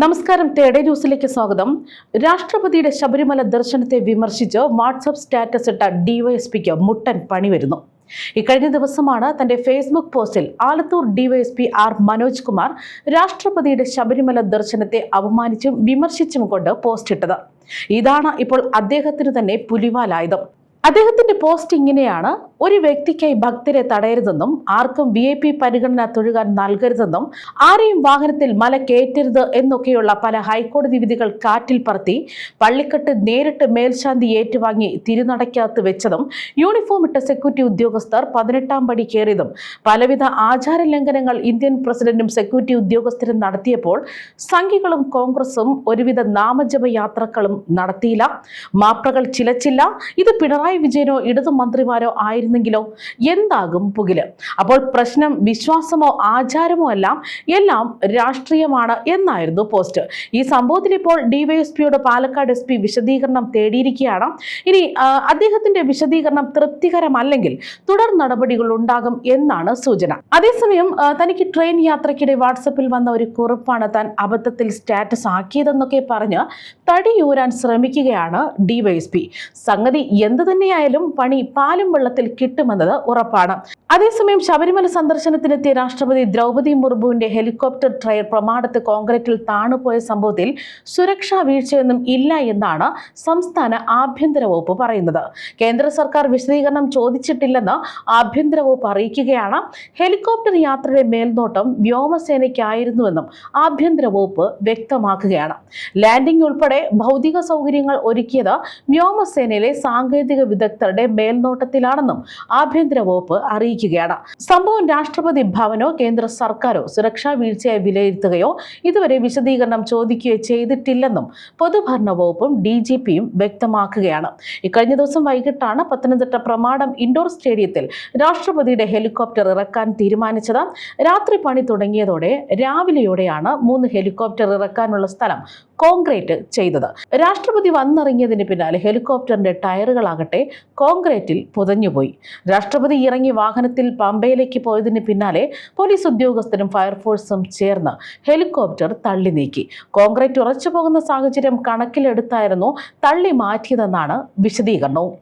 നമസ്കാരം. തേടേ ന്യൂസിലേക്ക് സ്വാഗതം. രാഷ്ട്രപതിയുടെ ശബരിമല ദർശനത്തെ വിമർശിച്ച് വാട്സപ്പ് സ്റ്റാറ്റസ് ഇട്ട ഡിവൈഎസ്പിക്ക് മുട്ടൻ പണി വരുന്നു. ഇക്കഴിഞ്ഞ ദിവസമാണ് തന്റെ ഫേസ്ബുക്ക് പോസ്റ്റിൽ ആലത്തൂർ ഡിവൈഎസ്പി ആർ മനോജ് കുമാർ രാഷ്ട്രപതിയുടെ ശബരിമല ദർശനത്തെ അപമാനിച്ചും വിമർശിച്ചും കൊണ്ട് പോസ്റ്റ് ഇട്ടത്. ഇതാണ് ഇപ്പോൾ അദ്ദേഹത്തിന് തന്നെ പുലിവാലായുധം. അദ്ദേഹത്തിന്റെ പോസ്റ്റ് ഇങ്ങനെയാണ്. ഒരു വ്യക്തിക്കായി ഭക്തരെ തടയരുതെന്നും ആർക്കും വി ഐ പി പരിഗണന തൊഴുകാൻ നൽകരുതെന്നും ആരെയും വാഹനത്തിൽ മല കയറ്റരുത് എന്നൊക്കെയുള്ള പല ഹൈക്കോടതി വിധികൾ കാറ്റിൽ പറത്തി പള്ളിക്കെട്ട് നേരിട്ട് മേൽശാന്തി ഏറ്റുവാങ്ങി തിരുനടയ്ക്കകത്ത് വെച്ചതും യൂണിഫോം ഇട്ട സെക്യൂരിറ്റി ഉദ്യോഗസ്ഥർ പതിനെട്ടാം പടി കയറിയതും പലവിധ ആചാര ലംഘനങ്ങൾ ഇന്ത്യൻ പ്രസിഡന്റും സെക്യൂരിറ്റി ഉദ്യോഗസ്ഥരും നടത്തിയപ്പോൾ സംഘികളും കോൺഗ്രസും ഒരുവിധ നാമജപ യാത്രകളും നടത്തിയില്ല. മാപ്രകൾ ചിലച്ചില്ല. ഇത് പിണറായി വിജയനോ ഇടതു മന്ത്രിമാരോ ആയിരുന്നെങ്കിലോ എന്താകും പുകിൽ? അപ്പോൾ പ്രശ്നം വിശ്വാസമോ ആചാരമോ എല്ലാം എല്ലാം രാഷ്ട്രീയമാണ് എന്നായിരുന്നു പോസ്റ്റ്. ഈ സംഭവത്തിൽ ഇപ്പോൾ ഡിവൈഎസ്പിയുടെ പാലക്കാട് എസ് വിശദീകരണം തേടിയിരിക്കുകയാണ്. ഇനി അദ്ദേഹത്തിന്റെ വിശദീകരണം തൃപ്തികരമല്ലെങ്കിൽ തുടർ നടപടികൾ ഉണ്ടാകും എന്നാണ് സൂചന. അതേസമയം തനിക്ക് ട്രെയിൻ യാത്രയ്ക്കിടെ വാട്സപ്പിൽ വന്ന ഒരു കുറിപ്പാണ് താൻ അബദ്ധത്തിൽ സ്റ്റാറ്റസ് ആക്കിയതെന്നൊക്കെ പറഞ്ഞ് തടിയൂരാൻ ശ്രമിക്കുകയാണ് ഡിവൈഎസ്പി. സംഗതി എന്തു തന്നെയായാലും പണി പാലും വെള്ളത്തിൽ കിട്ടുമെന്നത് ഉറപ്പാണ്. അതേസമയം ശബരിമല സന്ദർശനത്തിനെത്തിയ രാഷ്ട്രപതി ദ്രൗപദി മുർമുവിന്റെ ഹെലികോപ്റ്റർ ട്രയർ പ്രമാണത്ത് കോൺക്രീറ്റിൽ താണുപോയ സംഭവത്തിൽ സുരക്ഷാ വീഴ്ചയൊന്നും ഇല്ല എന്നാണ് സംസ്ഥാന ആഭ്യന്തര വകുപ്പ് പറയുന്നത്. കേന്ദ്ര സർക്കാർ വിശദീകരണം ചോദിച്ചിട്ടില്ലെന്ന് ആഭ്യന്തര വകുപ്പ് അറിയിക്കുകയാണ്. ഹെലികോപ്റ്റർ യാത്രയുടെ മേൽനോട്ടം വ്യോമസേനയ്ക്കായിരുന്നുവെന്നും ആഭ്യന്തര വകുപ്പ് വ്യക്തമാക്കുകയാണ്. ലാൻഡിംഗ് ഉൾപ്പെടെ ഭൗതിക സൗകര്യങ്ങൾ ഒരുക്കിയത് വ്യോമസേനയിലെ സാങ്കേതിക വിദഗ്ധരുടെ മേൽനോട്ടത്തിലാണെന്നും ആഭ്യന്തര വകുപ്പ് അറിയിക്കുകയാണ്. സംഭവം രാഷ്ട്രപതി ഭവനോ കേന്ദ്ര സർക്കാരോ സുരക്ഷാ വീഴ്ചയായി വിലയിരുത്തുകയോ ഇതുവരെ വിശദീകരണം ചോദിക്കുകയോ ചെയ്തിട്ടില്ലെന്നും പൊതുഭരണ വകുപ്പും ഡി ജി പിയും വ്യക്തമാക്കുകയാണ്. ഇക്കഴിഞ്ഞ ദിവസം വൈകിട്ടാണ് പത്തനംതിട്ട പ്രമാടം ഇൻഡോർ സ്റ്റേഡിയത്തിൽ രാഷ്ട്രപതിയുടെ ഹെലികോപ്റ്റർ ഇറക്കാൻ തീരുമാനിച്ചത്. രാത്രി പണി തുടങ്ങിയതോടെ രാവിലെയോടെയാണ് മൂന്ന് ഹെലികോപ്റ്റർ ഇറക്കാനുള്ള സ്ഥലം കോൺക്രീറ്റ് ചെയ്തത്. രാഷ്ട്രപതി വന്നിറങ്ങിയതിന് പിന്നാലെ ഹെലികോപ്റ്ററിന്റെ ടയറുകളാകട്ടെ കോൺക്രീറ്റിൽ പുതഞ്ഞുപോയി. രാഷ്ട്രപതി ഇറങ്ങി വാഹനത്തിൽ പമ്പയിലേക്ക് പോയതിന് പിന്നാലെ പോലീസ് ഉദ്യോഗസ്ഥരും ഫയർഫോഴ്സും ചേർന്ന് ഹെലികോപ്റ്റർ തള്ളി നീക്കി. കോൺക്രീറ്റ് ഉറച്ചു പോകുന്ന സാഹചര്യം കണക്കിലെടുത്തായിരുന്നു തള്ളി മാറ്റിയതെന്നാണ് വിശദീകരണവും.